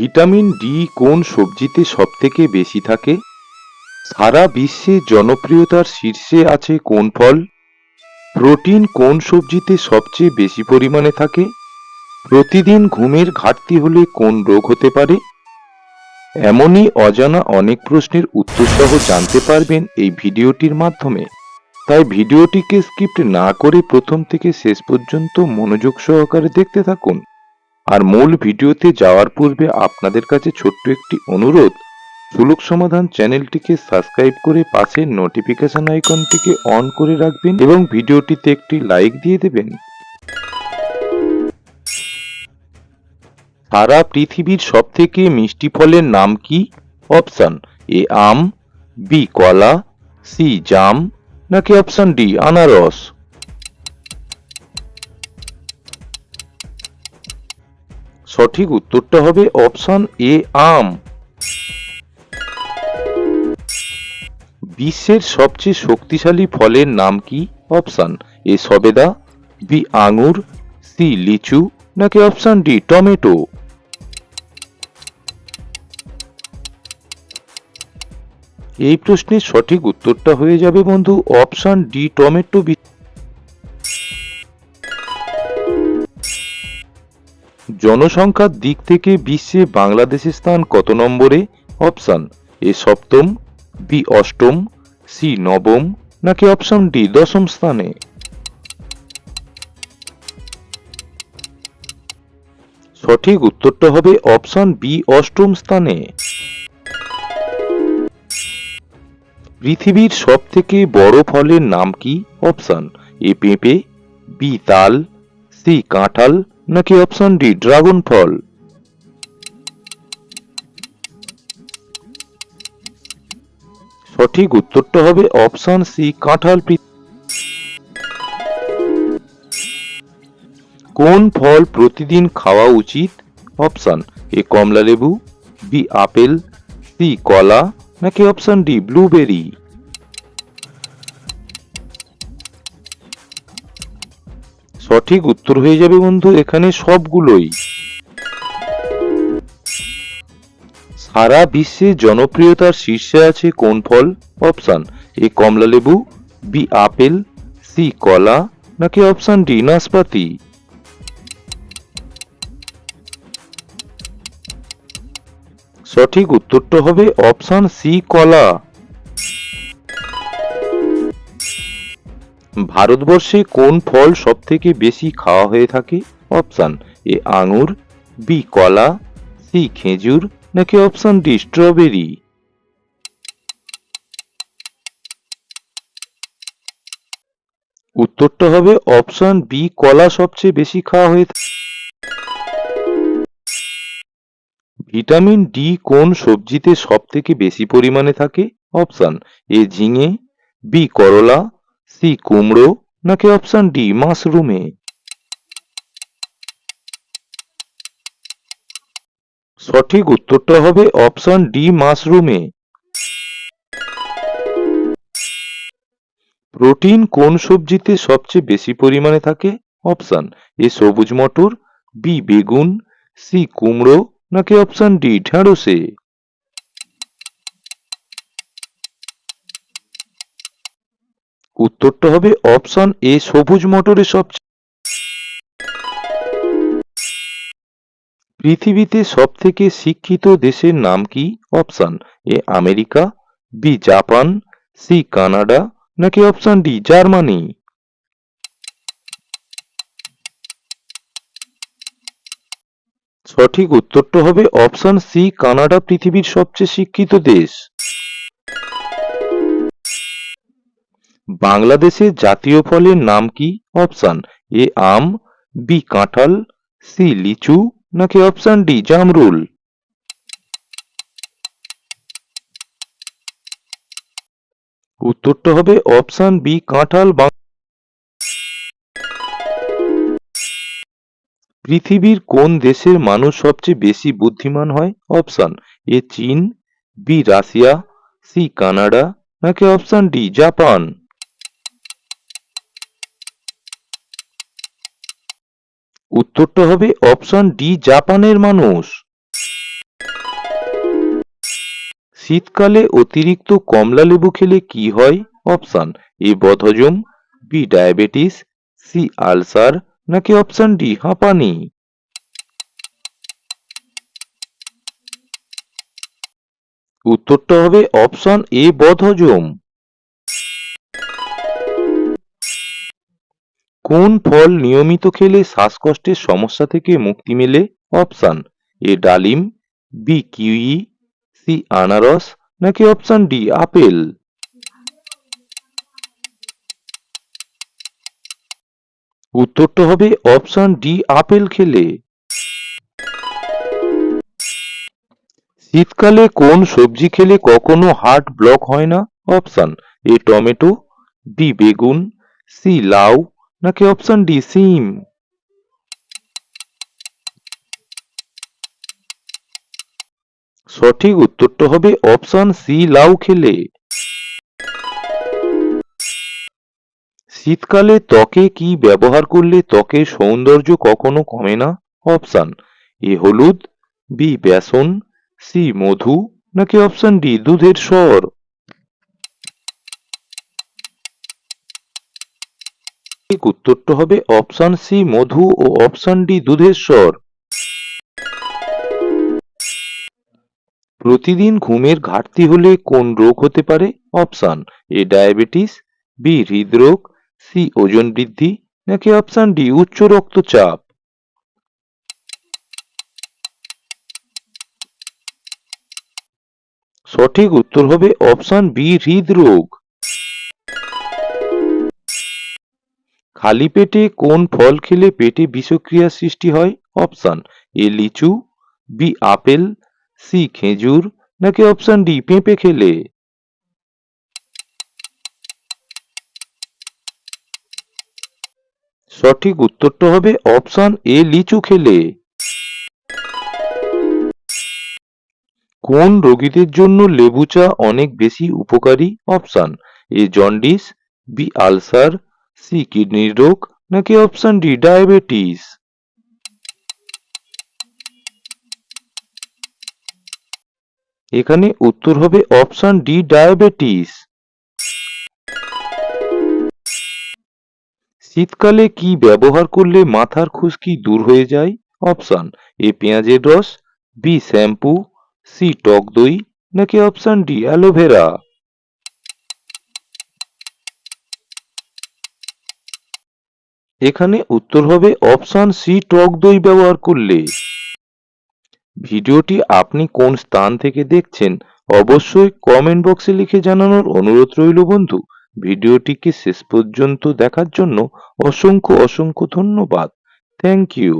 Vitamin D কোন সবজিতে সবথেকে বেশি থাকে? সারা বিশ্বে জনপ্রিয়তার শীর্ষে আছে কোন ফল? প্রোটিন কোন সবজিতে সবচেয়ে বেশি পরিমাণে থাকে? প্রতিদিন ঘুমের ঘাটতি হলে কোন রোগ হতে পারে? এমনই অজানা অনেক প্রশ্নের উত্তর সহ জানতে পারবেন এই ভিডিওটির মাধ্যমে। তাই ভিডিওটিকে স্কিপ্ট না করে প্রথম থেকে শেষ পর্যন্ত মনোযোগ সহকারে দেখতে থাকুন। আর মূল ভিডিওতে যাওয়ার পূর্বে আপনাদের কাছে ছোট্ট একটি অনুরোধ। সুলুক সমাধান চ্যানেলটিকে সাবস্ক্রাইব করে পাশের নোটিফিকেশন আইকনটিকে অন করে রাখবেন এবং ভিডিওটিতে একটি লাইক দিয়ে দেবেন। সারা পৃথিবীর সবথেকে মিষ্টি ফলের নাম কি? অপশন এ আম, বি কলা, সি জাম, নাকি অপশন ডি আনারস? সঠিক উত্তরটা হবে অপশন এ, আম। বিশ্বের সবচেয়ে শক্তিশালী ফলের নাম কি? অপশন এ, সবেদা, বি, আঙুর, সি, লিচু, নাকি অপশন ডি, টমেটো? এই প্রশ্নের সঠিক উত্তরটা হয়ে যাবে বন্ধু অপশন ডি, টমেটো জনসংখ্যার দিক থেকে বিশ্বে বাংলাদেশের স্থান কত নম্বরে? অপশন এ সপ্তম, বি অষ্টম, সি নবম, নাকি অপশন ডি দশম স্থানে? সঠিক উত্তরটা হবে অপশন বি অষ্টম স্থানে। পৃথিবীর সব থেকে বড় ফলের নাম কি? অপশন এ পেঁপে, বি তাল, সি কাঁঠাল নাকি অপশন ডি ড্রাগন ফল সঠিক উত্তরটা হবে অপশন সি কাঁঠাল কোন ফল প্রতিদিন খাওয়া উচিত? অপশন এ কমলা লেবু বি আপেল সি কলা, নাকি অপশন ডি ব্লুবেরি সঠিক উত্তর হয়ে যাবে বন্ধু, এখানে সবগুলোই। সারা বিশ্বে জনপ্রিয়তার শীর্ষে আছে কোন ফল? অপশান এ কমলা লেবু বি আপেল সি কলা, নাকি অপশান ডি নাশপাতি? সঠিক উত্তরটা হবে অপশান সি কলা। ভারতবর্ষে কোন ফল সব থেকে বেশি খাওয়া হয়ে থাকে? অপশান এ আঙুর, বি কলা, সি খেজুর, নাকি অপশান ডি স্ট্রবেরি? উত্তরটা হবে অপশন বি, কলা সবচেয়ে বেশি খাওয়া হয়ে ভিটামিন ডি কোন সবজিতে সব থেকে বেশি পরিমাণে থাকে? অপশন এ ঝিঙে, বি করলা সি কুমড়ো নাকি অপশন ডি মাশরুমে? সঠিক উত্তরটা হবে অপশন ডি মাশরুমে। প্রোটিন কোন সবজিতে সবচেয়ে বেশি পরিমাণে থাকে? অপশন এ সবুজ মটর, বি বেগুন, সি কুমড়ো নাকি অপশন ডি ঢেঁড়সে? উত্তরটা হবে অপশন এ, সবুজ মটরে সবচেয়ে পৃথিবীতে সব থেকে শিক্ষিত দেশের নাম কি? Option A, America, B, Japan, C, Canada, নাকি অপশন ডি, জার্মানি? সঠিক উত্তরটা হবে অপশন সি, কানাডা, পৃথিবীর সবচেয়ে শিক্ষিত দেশ। বাংলাদেশের জাতীয় ফলের নাম কি? অপশন এ, আম, বি, কাঁঠাল, সি, লিচু, নাকি অপশন ডি, জামরুল? উত্তরটা হবে অপশন বি, কাঁঠাল পৃথিবীর কোন দেশের মানুষ সবচেয়ে বেশি বুদ্ধিমান হয়? অপশন এ, চীন, বি, রাশিয়া, সি, কানাডা, নাকি অপশন ডি, জাপান? উত্তরটা হবে অপশন ডি জাপানের মানুষ। শীতকালে অতিরিক্ত কমলা লেবু খেলে কি হয়? অপশন এ বদহজম বি ডায়াবেটিস সি আলসার নাকি অপশন ডি হাঁপানি। উত্তরটা হবে অপশন এ বদহজম কোন ফল নিয়মিত খেলে শ্বাসকষ্টের সমস্যা থেকে মুক্তি মেলে? অপশান এ ডালিম, বি কিউই, সি আনারস, নাকি অপশান ডি আপেল? উত্তরটা হবে অপশান ডি আপেল খেলে। শীতকালে কোন সবজি খেলে কখনো হার্ট ব্লক হয় না? অপশান এ টমেটো, বি বেগুন, সি লাউ নাকি অপশন ডি সিম সঠিক উত্তরটা হবে অপশন সি লাউ খেলে। শীতকালে ত্বকে কি ব্যবহার করলে ত্বকের সৌন্দর্য কখনো কমে না? অপশন এ হলুদ বি বেসন সি মধু, নাকি অপশন ডি দুধের স্বর? ঠিক উত্তরটা হবে অপশন সি মধু ও অপশন ডি দুধের স্বর। প্রতিদিন ঘুমের ঘাটতি হলে কোন রোগ হতে পারে? অপশন এ ডায়াবেটিস বি হৃদরোগ সি ওজন বৃদ্ধি, নাকি অপশন ডি উচ্চ রক্তচাপ? সঠিক উত্তর হবে অপশন বি হৃদরোগ। খালি পেটে কোন ফল খেলে পেটে বিষক্রিয়া সৃষ্টি হয়? অপশন এ লিচু বি আপেল সি খেজুর, নাকি অপশন ডি পেঁপে খেলে? সঠিক উত্তরটা হবে অপশন এ লিচু খেলে। কোন রোগীদের জন্য লেবু চা অনেক বেশি উপকারী? Option A jaundice B ulcer C কিডনির রোগ নাকি অপশন ডি ডায়াবেটিস? এখানে উত্তর হবে অপশন ডি ডায়াবেটিস। শীতকালে কি ব্যবহার করলে মাথার খুশকি দূর হয়ে যায়? অপশন, এ পেঁয়াজের রস, বি শ্যাম্পু, সি টক দই নাকি অপশন ডি অ্যালোভেরা? এখানে উত্তর হবে অপশান সি টক দই ব্যবহার করলে। ভিডিওটি আপনি কোন স্থান থেকে দেখছেন, অবশ্যই কমেন্ট বক্সে লিখে জানানোর অনুরোধ রইল বন্ধু। ভিডিওটিকে শেষ পর্যন্ত দেখার জন্য অসংখ্য অসংখ্য ধন্যবাদ। Thank you